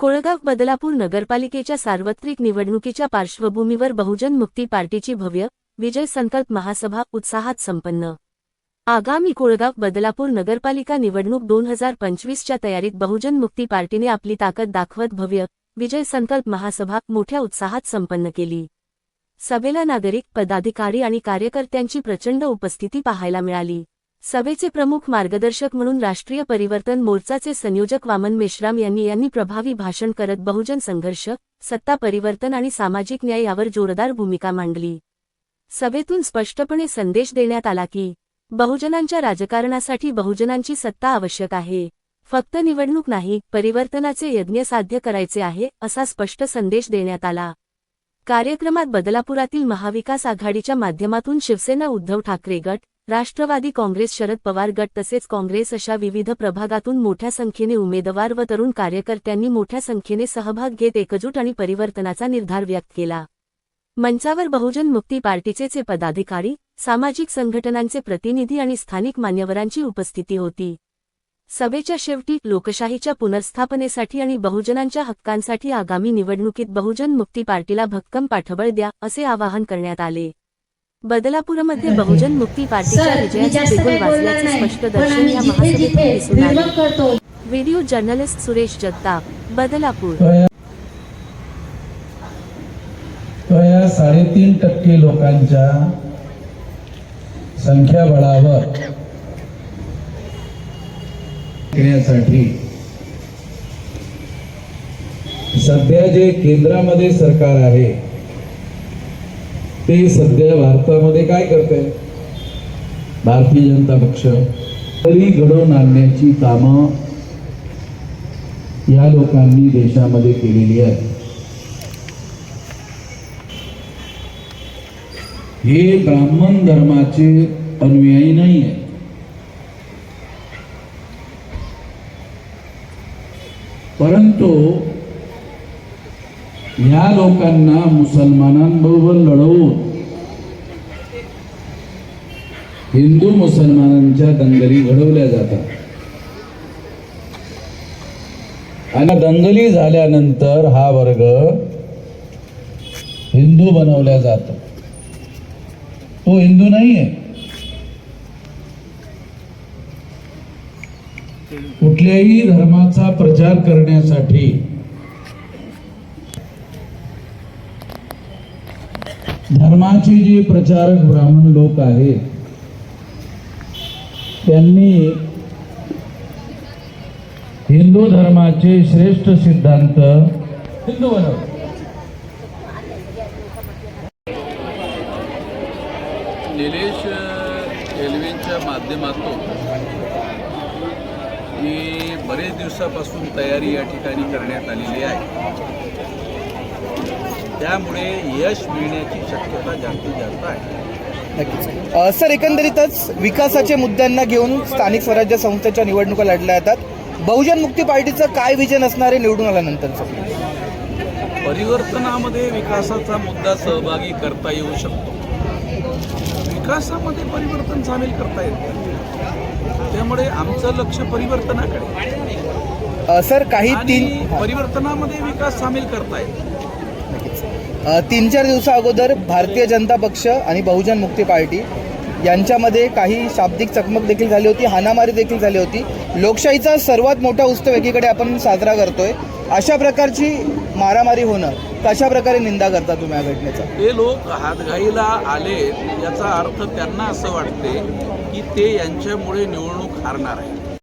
कोळगाव बदलापूर नगरपालिकेच्या सार्वत्रिक निवडणुकीच्या पार्श्वभूमीवर बहुजन मुक्ती पार्टीची भव्य विजय संकल्प महासभा उत्साहात संपन्न. आगामी कोळगाव बदलापूर नगरपालिका निवडणूक दोन हजार पंचवीसच्या तयारीत बहुजन मुक्ती पार्टीने आपली ताकद दाखवत भव्य विजय संकल्प महासभा मोठ्या उत्साहात संपन्न केली. सभेला नागरिक पदाधिकारी आणि कार्यकर्त्यांची प्रचंड उपस्थिती पाहायला मिळाली. सभेचे प्रमुख मार्गदर्शक म्हणून राष्ट्रीय परिवर्तन मोर्चाचे संयोजक वामन मेश्राम यांनी यांनी प्रभावी भाषण करत बहुजन संघर्ष सत्ता परिवर्तन आणि सामाजिक न्याय यावर जोरदार भूमिका मांडली. सभेतून स्पष्टपणे संदेश देण्यात आला की बहुजनांच्या राजकारणासाठी बहुजनांची सत्ता आवश्यक आहे. फक्त निवडणूक नाही परिवर्तनाचे यज्ञ साध्य करायचे आहे असा स्पष्ट संदेश देण्यात आला. कार्यक्रमात बदलापुरातील महाविकास आघाडीच्या माध्यमातून शिवसेना उद्धव ठाकरे गट राष्ट्रवादी काँग्रेस शरद पवार गट तसेच काँग्रेस अशा विविध प्रभागातून मोठ्या संख्येने उमेदवार व तरुण कार्यकर्त्यांनी मोठ्या संख्येने सहभाग घेत एकजूट आणि परिवर्तनाचा निर्धार व्यक्त केला. मंचावर बहुजन मुक्ती पार्टीचे पदाधिकारी सामाजिक संघटनांचे प्रतिनिधी आणि स्थानिक मान्यवरांची उपस्थिती होती. सभेच्या शेवटी लोकशाहीच्या पुनर्स्थापनेसाठी आणि बहुजनांच्या हक्कांसाठी आगामी निवडणुकीत बहुजन मुक्ती पार्टीला भक्कम पाठबळ द्या असे आवाहन करण्यात आले. बदलापूरमध्ये बहुजन मुक्ती पार्टीच्या विजयाचे बिगुल नाही स्पष्ट दर्शन या महासभेतून दिसून आले व्हिडिओ जर्नलिस्ट सुरेश जगताप बदलापूर. तो या साडेतीन टक्के लोकांच्या संख्याबळावर घेण्यासाठी सध्या जे केंद्रामध्ये सरकार आहे ते सध्या भारतामध्ये काय करते भारतीय जनता पक्ष. तरी घडवून आणण्याची कामं या लोकांनी देशामध्ये केलेली आहे हे ब्राह्मण धर्माचे अनुयायी नाही आहे परंतु या लोकांना मुसलमानांबरोबर लढवून हिंदू मुसलमानांच्या दंगली घडवल्या जातात. आणि दंगली झाल्यानंतर हा वर्ग हिंदू बनवला जातो. तो हिंदू नाही आहे कुठल्याही धर्माचा प्रचार करण्यासाठी धर्माचे जे प्रचारक ब्राह्मण लोक आहेत त्यांनी हिंदू धर्माचे श्रेष्ठ सिद्धांत हिंदू बनवले निलेश एलवींच्या माध्यमातून ही बरेच दिवसापासून तयारी या ठिकाणी करण्यात आलेली आहे. त्यामुळे यश मिळण्याची शक्यता जास्तीत जास्त आहे. नक्कीच. सर एकंदरीतच विकासाच्या मुद्द्यांना घेऊन स्थानिक स्वराज्य संस्थेच्या निवडणुका लढल्या जातात. बहुजन मुक्ती पार्टीचं काय विजन असणार आहे निवडून आल्यानंतरचं परिवर्तनामध्ये विकासाचा मुद्दा सहभागी करता येऊ शकतो. विकासामध्ये परिवर्तन सामील करता येतं त्यामुळे आमचं लक्ष परिवर्तनाकडे सर काही तीन परिवर्तनामध्ये विकास सामील करता येतो तीन चार दिवसा अगोदर भारतीय जनता पक्ष आणि बहुजन मुक्ती पार्टी यांच्यामध्ये काही शाब्दिक चकमक देखील झाली होती हानामारी देखील झाली होती. लोकशाहीचा सर्वात मोठा उत्सव एकीकडे आपण साजरा करतोय. अशा प्रकारची मारामारी होणं कशा प्रकारे निंदा करता तुम्ही या घटनेचा? ते लोक हातघाईला आले याचा अर्थ त्यांना असं वाटते की ते यांच्यामुळे निवडणूक हारणार आहे